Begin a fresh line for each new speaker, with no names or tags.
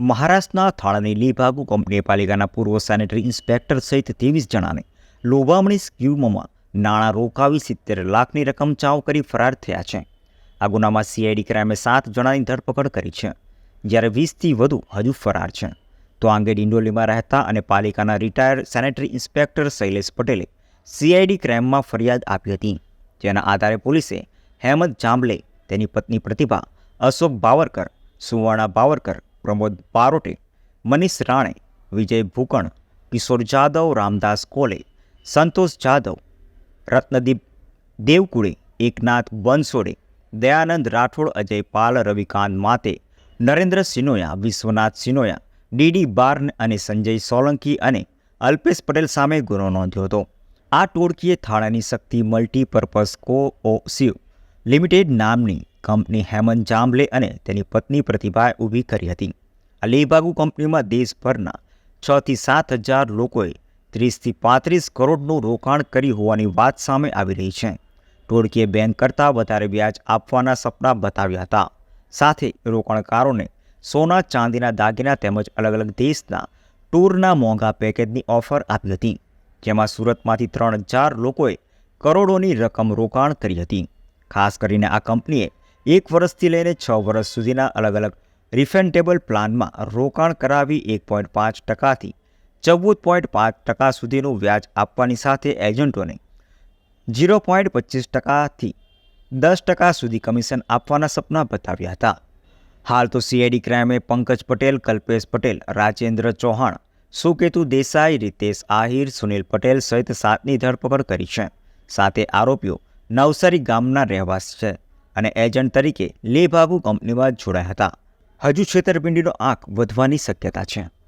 મહારાષ્ટ્રના થાળાની લીભાગુ કંપની પાલિકાના પૂર્વ સેનેટરી ઇન્સ્પેક્ટર સહિત ત્રેવીસ જણાને લોભામણી સ્કીમમાં નાણાં રોકાવી સિત્તેર લાખની રકમ ચાવ કરી ફરાર થયા છે. આ ગુનામાં સીઆઈડી ક્રાઇમે સાત જણાની ધરપકડ કરી છે. જ્યારે વીસથી વધુ હજુ ફરાર છે. તો આ અંગે ડિંડોલીમાં રહેતા અને પાલિકાના રિટાયર્ડ સેનેટરી ઇન્સ્પેક્ટર શૈલેષ પટેલે સીઆઈડી ક્રાઇમમાં ફરિયાદ આપી હતી. જેના આધારે પોલીસે હેમંત જાંબલે, તેની પત્ની પ્રતિભા, અશોક બાવરકર, સુવર્ણા બાવરકર પ્રમોદ પારોટે મનીષ રાણે, વિજય ભૂકણ, કિશોર જાદવ રામદાસ કોલે, સંતોષ જાદવ રત્નદીપ દેવકુળે, એકનાથ બંસોડે દયાનંદ રાઠોડ, અજય પાલ, રવિકાંત માતે, નરેન્દ્ર સિનોયા, વિશ્વનાથ સિનોયા, ડીડી બાર્ન અને સંજય સોલંકી અને અલ્પેશ પટેલ સામે ગુનો નોંધ્યો હતો. આ ટોળકીએ થાણાની શક્તિ મલ્ટીપર્પઝ કોઓસિવ લિમિટેડ નામની કંપની હેમંત જાંબલે અને તેની પત્ની પ્રતિભાએ ઊભી કરી હતી. આ લેબાગુ કંપનીમાં દેશભરના છથી સાત હજાર લોકોએ ત્રીસથી પાંત્રીસ કરોડનું રોકાણ કરી હોવાની વાત સામે આવી રહી છે. ટોળકીએ બેંક કરતાં વધારે વ્યાજ આપવાના સપના બતાવ્યા હતા. સાથે રોકાણકારોને સોના, ચાંદીના દાગીના તેમજ અલગ અલગ દેશના ટૂરના મોંઘા પેકેજની ઓફર આપી હતી, જેમાં સુરતમાંથી ત્રણ હજાર લોકોએ કરોડોની રકમ રોકાણ કરી હતી. ખાસ કરીને આ કંપનીએ એક વર્ષથી લઈને છ વર્ષ સુધીના અલગ અલગ રિફેન્ટેબલ પ્લાનમાં રોકાણ કરાવી એક પોઈન્ટ પાંચ ટકાથી ચૌદ પોઈન્ટ પાંચ ટકા સુધીનું વ્યાજ આપવાની સાથે એજન્ટોને ઝીરો પોઈન્ટ પચીસ ટકાથી દસ ટકા સુધી કમિશન આપવાના સપના બતાવ્યા હતા. હાલ તો સીઆઈડી ક્રાઇમે પંકજ પટેલ, કલ્પેશ પટેલ, રાજેન્દ્ર ચૌહાણ, સુકેતુ દેસાઈ, રીતેશ આહિર, સુનિલ પટેલ સહિત સાતની ધરપકડ કરી છે. સાથે આરોપીઓ નવસારી ગામના રહેવાસી છે. અને એજન્ટ તરીકે લેભાગુ કંપનીમાં જોડાયા હતા. હજુ છેતરપિંડીનો આંક વધવાની શક્યતા છે.